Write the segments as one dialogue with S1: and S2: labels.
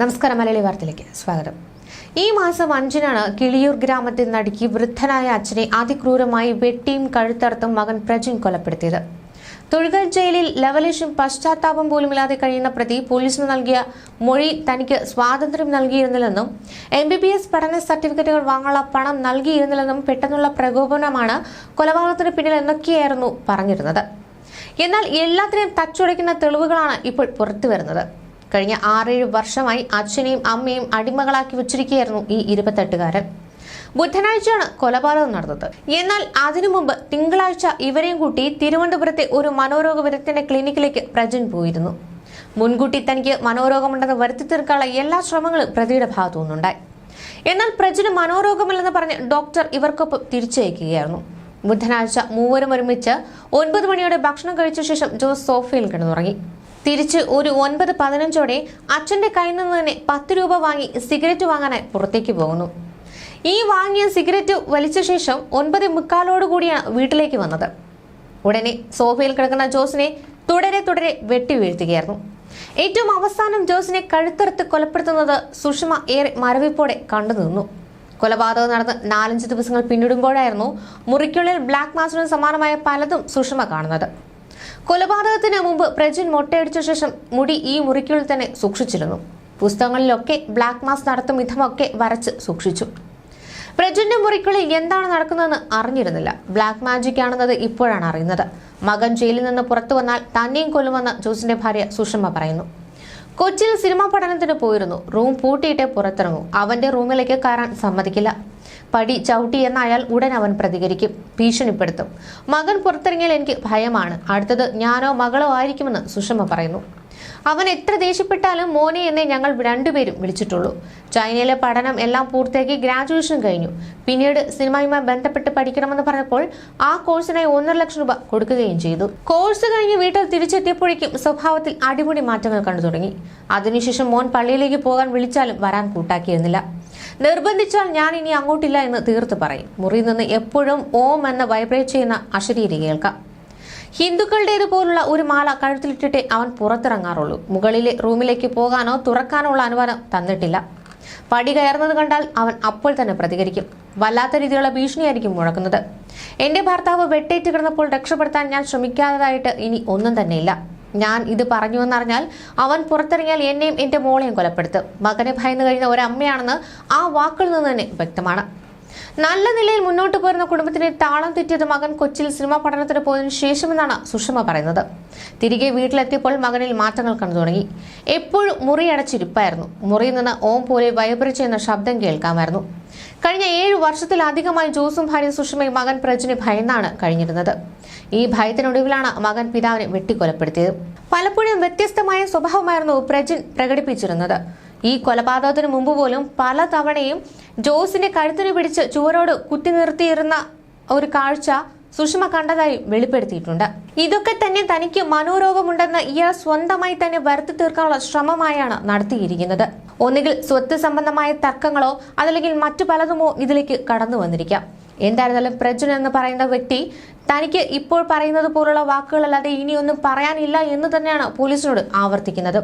S1: നമസ്കാരം മലയാളി വാർത്തയിലേക്ക് സ്വാഗതം. ഈ മാസം അഞ്ചിനാണ് കിളിയൂർ ഗ്രാമത്തിൽ നടുക്കി വൃദ്ധനായ അച്ഛനെ അതിക്രൂരമായി വെട്ടിയും കഴുത്തറുത്തും മകൻ പ്രജിൻ കൊലപ്പെടുത്തിയത്. തൊഴുകൽ ജയിലിൽ ലവലേഷും പശ്ചാത്താപം പോലുമില്ലാതെ കഴിയുന്ന പ്രതി പോലീസിന് നൽകിയ മൊഴി തനിക്ക് സ്വാതന്ത്ര്യം നൽകിയിരുന്നില്ലെന്നും എം ബി ബി എസ് പഠന സർട്ടിഫിക്കറ്റുകൾ വാങ്ങാനുള്ള പണം നൽകിയിരുന്നില്ലെന്നും പെട്ടെന്നുള്ള പ്രകോപനമാണ് കൊലപാതകത്തിന് പിന്നിൽ എന്നൊക്കെയായിരുന്നു പറഞ്ഞിരുന്നത്. എന്നാൽ എല്ലാത്തിനെയും തച്ചുടയ്ക്കുന്ന തെളിവുകളാണ് ഇപ്പോൾ പുറത്തു വരുന്നത് കഴിഞ്ഞ ആറേഴ് വർഷമായി അച്ഛനെയും അമ്മയും അടിമകളാക്കി വെച്ചിരിക്കുകയായിരുന്നു ഈ ഇരുപത്തെട്ടുകാരൻ. ബുധനാഴ്ചയാണ് കൊലപാതകം നടന്നത്. എന്നാൽ അതിനു മുമ്പ് തിങ്കളാഴ്ച ഇവരെയും കൂട്ടി തിരുവനന്തപുരത്തെ ഒരു മനോരോഗ വിദഗ്ധന്റെ ക്ലിനിക്കിലേക്ക് പ്രജൻ പോയിരുന്നു. മുൻകൂട്ടി തനിക്ക് മനോരോഗമുണ്ടെന്ന് വരുത്തി തീർക്കാനുള്ള എല്ലാ ശ്രമങ്ങളും പ്രതിയുടെ ഭാഗത്തു നിന്നുണ്ടായി. എന്നാൽ പ്രജന് മനോരോഗമില്ലെന്ന് പറഞ്ഞ് ഡോക്ടർ ഇവർക്കൊപ്പം തിരിച്ചയക്കുകയായിരുന്നു. ബുധനാഴ്ച മൂവരും ഒരുമിച്ച് ഒൻപത് മണിയോടെ ഭക്ഷണം കഴിച്ച ശേഷം ജോസ് സോഫയിൽ കിടന്നുറങ്ങി. തിരിച്ച് ഒരു ഒൻപത് പതിനഞ്ചോടെ അച്ഛന്റെ കയ്യിൽ നിന്ന് തന്നെ പത്ത് രൂപ വാങ്ങി സിഗരറ്റ് വാങ്ങാനായി പുറത്തേക്ക് പോകുന്നു. ഈ വാങ്ങിയ സിഗരറ്റ് വലിച്ച ശേഷം ഒൻപത് മുക്കാലോട് കൂടിയാണ് വീട്ടിലേക്ക് വന്നത്. ഉടനെ സോഫയിൽ കിടക്കുന്ന ജോസിനെ തുടരെ തുടരെ വെട്ടി വീഴ്ത്തുകയായിരുന്നു. ഏറ്റവും അവസാനം ജോസിനെ കഴുത്തറുത്ത് കൊലപ്പെടുത്തുന്നത് സുഷമ ഏറെ മരവിപ്പോടെ കണ്ടു നിന്നു. കൊലപാതകം നടന്ന് നാലഞ്ച് ദിവസങ്ങൾ പിന്നിടുമ്പോഴായിരുന്നു മുറിക്കുള്ളിൽ ബ്ലാക്ക് മാസ്റ്ററിന് സമാനമായ പലതും സുഷമ കാണുന്നത്. കൊലപാതകത്തിന് മുമ്പ് പ്രജിൻ മൊട്ടയടിച്ച ശേഷം മുടി ഈ മുറിക്കുള്ളിൽ തന്നെ സൂക്ഷിച്ചിരുന്നു. പുസ്തകങ്ങളിലൊക്കെ ബ്ലാക്ക് മാസ് നടത്തും വിധമൊക്കെ വരച്ച് സൂക്ഷിച്ചു. പ്രജിന്റെ മുറിക്കുള്ളിൽ എന്താണ് നടക്കുന്നതെന്ന് അറിഞ്ഞിരുന്നില്ല. ബ്ലാക്ക് മാജിക് ആണെന്നത് ഇപ്പോഴാണ് അറിയുന്നത്. മകൻ ജയിലിൽ നിന്ന് പുറത്തു വന്നാൽ തന്നെയും കൊല്ലുമെന്ന് ജോസിന്റെ ഭാര്യ സുഷമ പറയുന്നു. കൊച്ചിയിൽ സിനിമാ പഠനത്തിന് പോയിരുന്നു. റൂം പൂട്ടിയിട്ട് പുറത്തിറങ്ങും. അവന്റെ റൂമിലേക്ക് കയറാൻ സമ്മതിക്കില്ല. പടി ചവിട്ടി എന്നായാൽ ഉടൻ അവൻ പ്രതികരിക്കും. ഭീഷണിപ്പെടുത്തും. മകൻ പുറത്തിറങ്ങിയാൽ എനിക്ക് ഭയമാണ്. അടുത്തത് ഞാനോ മകളോ ആയിരിക്കുമെന്ന് സുഷമ പറയുന്നു. അവൻ എത്ര ദേഷ്യപ്പെട്ടാലും മോനെ എന്നെ ഞങ്ങൾ രണ്ടുപേരും വിളിച്ചിട്ടുള്ളൂ. ചൈനയിലെ പഠനം എല്ലാം പൂർത്തിയാക്കി ഗ്രാജുവേഷൻ കഴിഞ്ഞു. പിന്നീട് സിനിമയുമായി ബന്ധപ്പെട്ട് പഠിക്കണമെന്ന് പറഞ്ഞപ്പോൾ ആ കോഴ്സിനായി ഒന്നര ലക്ഷം രൂപ കൊടുക്കുകയും ചെയ്തു. കോഴ്സ് കഴിഞ്ഞ് വീട്ടിൽ തിരിച്ചെത്തിയപ്പോഴേക്കും സ്വഭാവത്തിൽ അടിപൊളി മാറ്റങ്ങൾ കണ്ടു തുടങ്ങി. അതിനുശേഷം മോൻ പള്ളിയിലേക്ക് പോകാൻ വിളിച്ചാലും വരാൻ കൂട്ടാക്കിയിരുന്നില്ല. നിർബന്ധിച്ചാൽ ഞാൻ ഇനി അങ്ങോട്ടില്ല എന്ന് തീർത്ത് പറയും. മുറിയിൽ നിന്ന് എപ്പോഴും ഓം എന്ന വൈബ്രേറ്റ് ചെയ്യുന്ന അശരീരി കേൾക്കാം. ഹിന്ദുക്കളുടേതുപോലുള്ള ഒരു മാല കഴുത്തിലിട്ടിട്ടേ അവൻ പുറത്തിറങ്ങാറുള്ളൂ. മുകളിലെ റൂമിലേക്ക് പോകാനോ തുറക്കാനോ ഉള്ള അനുവാദം തന്നിട്ടില്ല. പടി കയറുന്നത് കണ്ടാൽ അവൻ അപ്പോൾ തന്നെ പ്രതികരിക്കും. വല്ലാത്ത രീതിയിലുള്ള ഭീഷണിയായിരിക്കും മുഴക്കുന്നത്. എന്റെ ഭർത്താവ് വെട്ടേറ്റ് കിടന്നപ്പോൾ രക്ഷപ്പെടുത്താൻ ഞാൻ ശ്രമിക്കാത്തതായിട്ട് ഇനി ഒന്നും തന്നെയില്ല. ഞാൻ ഇത് പറഞ്ഞു പറഞ്ഞുവെന്നറിഞ്ഞാൽ അവൻ പുറത്തിറങ്ങിയാൽ എന്നെയും എന്റെ മോളെയും കൊലപ്പെടുത്തും. മകനെ ഭയന്നു കഴിയുന്ന ഒരമ്മയാണെന്ന് ആ വാക്കിൽ നിന്ന് തന്നെ വ്യക്തമാണ്. നല്ല നിലയിൽ മുന്നോട്ട് പോരുന്ന കുടുംബത്തിന് താളം തെറ്റിയത് മകൻ കൊച്ചിയിൽ സിനിമാ പഠനത്തിന് പോയതിനു ശേഷമെന്നാണ് സുഷമ പറയുന്നത്. തിരികെ വീട്ടിലെത്തിയപ്പോൾ മകനിൽ മാറ്റങ്ങൾ കണ്ടു തുടങ്ങി. എപ്പോഴും മുറി അടച്ചിരിപ്പായിരുന്നു. മുറിയിൽ നിന്ന് ഓം പോലെ വൈബ്രേറ്റ് ചെയ്യുന്ന ശബ്ദം കേൾക്കാമായിരുന്നു. കഴിഞ്ഞ ഏഴു വർഷത്തിലധികമായി ജോസും ഭാര്യ സുഷമയും മകൻ പ്രജിനെ ഭയന്നാണ് കഴിഞ്ഞിരുന്നത്. ഈ ഭയത്തിനൊടുവിലാണ് മകൻ പിതാവിനെ വെട്ടിക്കൊലപ്പെടുത്തിയത്. പലപ്പോഴും വ്യത്യസ്തമായ സ്വഭാവമായിരുന്നു പ്രജിൻ പ്രകടിപ്പിച്ചിരുന്നത്. ഈ കൊലപാതകത്തിന് മുമ്പ് പോലും പല തവണയും ജോസിന്റെ കഴുത്തിന് പിടിച്ച് ചുവരോട് കുത്തി നിർത്തിയിരുന്ന ഒരു കാഴ്ച സുഷമ കണ്ടതായി വെളിപ്പെടുത്തിയിട്ടുണ്ട്. ഇതൊക്കെ തന്നെ തനിക്ക് മനോരോഗമുണ്ടെന്ന് ഇയാൾ സ്വന്തമായി തന്നെ വരുത്തി തീർക്കാനുള്ള ശ്രമമായാണ് നടത്തിയിരിക്കുന്നത്. ഒന്നുകിൽ സ്വത്ത് സംബന്ധമായ തർക്കങ്ങളോ അതല്ലെങ്കിൽ മറ്റു പലതുമോ ഇതിലേക്ക് കടന്നു വന്നിരിക്കാം. എന്തായിരുന്നാലും പ്രജുൻ എന്ന് പറയുന്ന വ്യക്തി തനിക്ക് ഇപ്പോൾ പറയുന്നത് പോലുള്ള വാക്കുകളല്ലാതെ ഇനിയൊന്നും പറയാനില്ല എന്ന് തന്നെയാണ് പോലീസിനോട് ആവർത്തിക്കുന്നത്.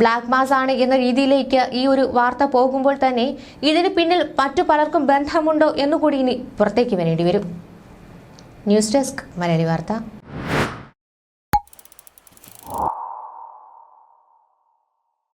S1: ബ്ലാക്ക് മാസ് ആണ് എന്ന രീതിയിലേക്ക് ഈ ഒരു വാർത്ത പോകുമ്പോൾ തന്നെ ഇതിന് പിന്നിൽ മറ്റു പലർക്കും ബന്ധമുണ്ടോ എന്നുകൂടി ഇനി പുറത്തേക്ക് വരേണ്ടി വരും. ന്യൂസ് ഡെസ്ക് മലയാളി വാർത്ത.